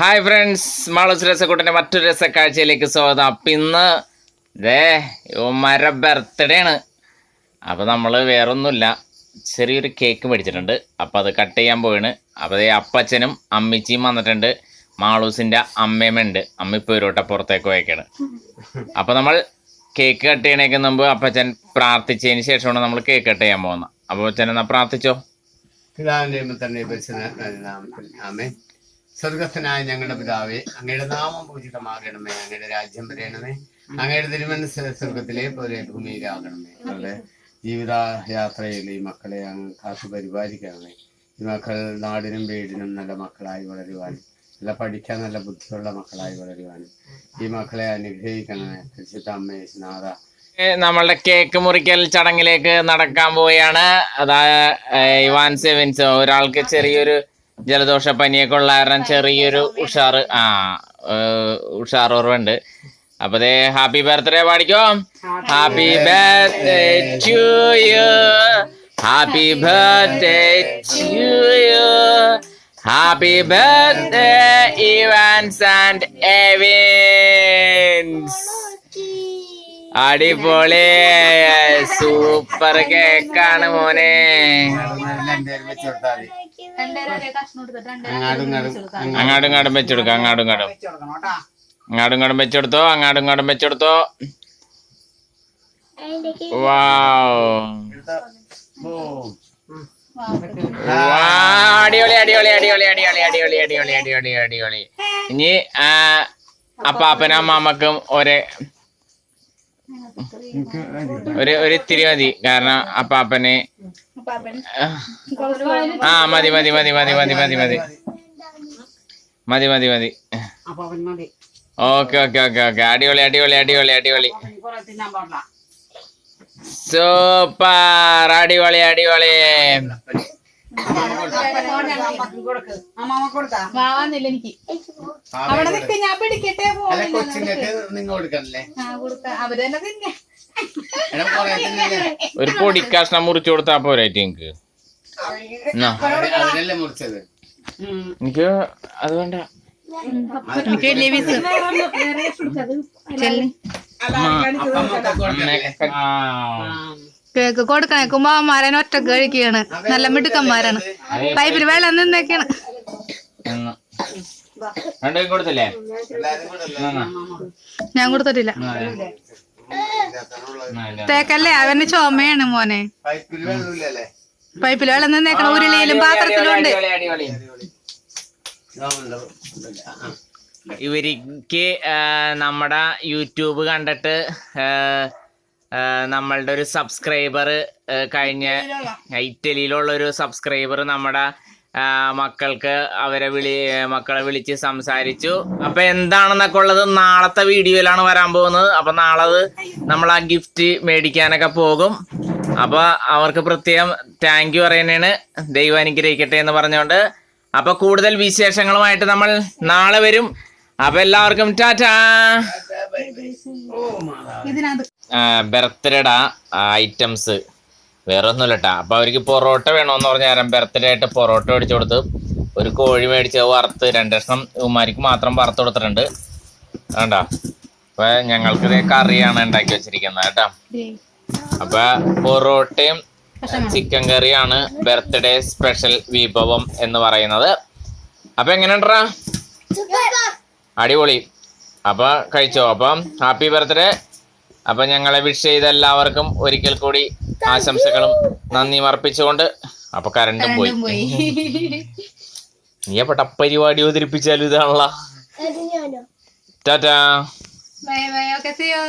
Hi friends Malu's രസക്കൂട്ടന്റെ മറ്റൊരു രസക്കാഴ്ചയിലേക്ക് സ്വാഗതം. അപ്പം ഇന്ന് ദേ മര ബർത്ത്ഡേ ആണ്. അപ്പോൾ നമ്മൾ വേറൊന്നുമില്ല. ചെറിയൊരു കേക്ക് മേടിച്ചിട്ടുണ്ട്. അപ്പോൾ അത് കട്ട് ചെയ്യാൻ പോവാണ്. അപ്പോൾ അപ്പച്ചനും അമ്മിച്ചിയും വന്നിട്ടുണ്ട്. മാളൂസിന്റെ അമ്മയമ്മയുണ്ട് അമ്മ ഇപ്പോൾ ഒരു പുറത്തേക്ക് പോയേക്കാണ്. അപ്പോൾ നമ്മൾ കേക്ക് കട്ട് ചെയ്യണേക്ക് മുമ്പ് അപ്പച്ചൻ പ്രാർത്ഥിച്ചതിന് ശേഷമാണ് നമ്മൾ കേക്ക് കട്ട് ചെയ്യാൻ പോകുന്നത്. അപ്പോൾ അച്ഛൻ എന്നാൽ പ്രാർത്ഥിച്ചോ? പിതാവിന്റെയും തന്നെ ആമേ സ്വർഗസ്ഥനായ ഞങ്ങളുടെ പിതാവെ അങ്ങയുടെ നാമം പൂജിതമാകണമേ അങ്ങയുടെ രാജ്യം വരയണമേ അങ്ങയുടെ തിരുമനസ് സ്വർഗത്തിലെ പോലെ ഭൂമിയിലാകണമേ. അവരുടെ ജീവിത യാത്രയിൽ ഈ മക്കളെ അങ്ങ് കാത്തു പരിപാലിക്കണമേ. ഈ മക്കൾ നാടിനും വീടിനും നല്ല മക്കളായി വളരുവാനും നല്ല പഠിക്കാൻ നല്ല ബുദ്ധിയുള്ള മക്കളായി വളരുവാനും ഈ മക്കളെ അനുഗ്രഹിക്കണമേ. പരിശുദ്ധ അമ്മേ നമ്മളുടെ കേക്ക് മുറിക്കൽ ചടങ്ങിലേക്ക് നടക്കാൻ പോവുകയാണ്. അതാ ഇവാൻ സെവൻസ്. ഒരാൾക്ക് ചെറിയൊരു ജലദോഷ പനിയൊക്കെ ഉള്ള കാരണം ചെറിയൊരു ഉഷാറ്. ആ ഉഷാർ ഓർവുണ്ട് അപ്പൊ ദേ ഹാപ്പി ബർത്ത്ഡേ പാടിക്കോ. Happy birthday. To you. Happy birthday. To you. Happy birthday Evans and Evins. അടിപൊളി. സൂപ്പർ കേക്കാണ് മോനെ. അങ്ങാടും ഇങ്ങാടും വെച്ചെടുക്കാം അങ്ങാടും ഇങ്ങാടും വെച്ചെടുക്ക അങ്ങാടും ഇങ്ങാടും. അങ്ങാടും വെച്ചെടുത്തോ അങ്ങാടും ഇങ്ങാടും വെച്ചെടുത്തോ അടിയൊളി അടിയൊളി അടിയൊളി അടിപൊളി അടിപൊളി അടിപൊളി അടിപൊളി അടിപൊളി അടിപൊളി അടിപൊളി അടിപൊളി. ഇനി അപ്പാപ്പനും അമ്മാമ്മക്കും ഒരേ ഒരു ഒരു ഇത്തിരി മതി. കാരണം അപ്പാപ്പന് ആ മതി മതി മതി മതി മതി മതി മതി. മതി മതി മതി. Okay okay okay okay. അടിപൊളി അടിപൊളി അടിപൊളി അടിപൊളി. സൂപ്പർ. അടിപൊളി അടിപൊളി. എനിക്ക്. അവിടെ നിൽക്ക് ഞാൻ പിടിക്കട്ടെ നിങ്ങൾ കൊടുക്കണല്ലേ? ഒരു പൊടി കഷ്ണം മുറിച്ചു കൊടുത്താ പോരായിട്ട് എനിക്ക് എനിക്ക് അത് വേണ്ട. കേക്ക് കൊടുക്കണേ കുമ്പന്മാരാണ് ഒറ്റ കഴിക്കുകയാണ്. നല്ല മിടുക്കന്മാരാണ്. പൈപ്പിൽ വെള്ളം നിന്നേക്കാണ്. രണ്ടും കൊടുത്തില്ലേ? ഞാൻ കൊടുത്തിട്ടില്ല. തേക്കല്ലേ? അവന് ചുമയാണ് മോനെ. പൈപ്പിൽ വെള്ളം നിന്നേക്കണ ഉരുളിയിലും പാത്രത്തിലും ഉണ്ട് ഇവർക്ക് നമ്മുടെ യൂട്യൂബ് കണ്ടിട്ട് നമ്മളുടെ ഒരു സബ്സ്ക്രൈബർ കഴിഞ്ഞ ഇറ്റലിയിലുള്ള. ഒരു സബ്സ്ക്രൈബർ നമ്മുടെ മക്കൾക്ക് അവരെ വിളി മക്കളെ വിളിച്ച് സംസാരിച്ചു. അപ്പൊ എന്താണെന്നൊക്കെ ഉള്ളത് നാളത്തെ വീഡിയോയിലാണ് വരാൻ പോകുന്നത്. അപ്പൊ നാളെ നമ്മൾ ആ ഗിഫ്റ്റ് മേടിക്കാനൊക്കെ പോകും. അപ്പൊ അവർക്ക് പ്രത്യേകം താങ്ക് യു പറയുന്നതാണ് ദൈവം അനുഗ്രഹിക്കട്ടെ എന്ന് പറഞ്ഞുകൊണ്ട്. അപ്പൊ കൂടുതൽ വിശേഷങ്ങളുമായിട്ട് നമ്മൾ നാളെ വരും. അപ്പൊ എല്ലാവർക്കും ടാറ്റാ. ബർത്ത്ഡേടാ ഐറ്റംസ് വേറെ ഒന്നുമില്ല കേട്ടോ അപ്പൊ അവർക്ക് പൊറോട്ട വേണമെന്ന് പറഞ്ഞ നേരം ബർത്ത്ഡേ ആയിട്ട് പൊറോട്ട മേടിച്ചു കൊടുത്ത് ഒരു കോഴി മേടിച്ച് വറുത്ത് രണ്ടെണ്ണം ഉമ്മാരിക്ക് മാത്രം വറുത്ത് കൊടുത്തിട്ടുണ്ട്. വേണ്ട. അപ്പൊ ഞങ്ങൾക്ക് ഇതേ കറിയാണ് ഉണ്ടാക്കി വെച്ചിരിക്കുന്നത് കേട്ടാ. അപ്പൊ പൊറോട്ടയും ചിക്കൻ കറിയാണ് ബർത്ത്ഡേ സ്പെഷ്യൽ വിഭവം എന്ന് പറയുന്നത്. അപ്പൊ എങ്ങനെയുണ്ടാ അടിപൊളി. അപ്പൊ കഴിച്ചോ? അപ്പം ഹാപ്പി ബർത്ത്ഡേ അപ്പൊ ഞങ്ങളെ വിഷ് ചെയ്ത എല്ലാവർക്കും ഒരിക്കൽ കൂടി ആശംസകളും നന്ദിയും അർപ്പിച്ചുകൊണ്ട് അപ്പൊ കരണ്ടും പോയി. നീ അപ്പൊ പരിപാടി അവതരിപ്പിച്ചാലും ഇതാണല്ലോ. ടാറ്റാ. Bye bye. ഓക്കെ സിയോ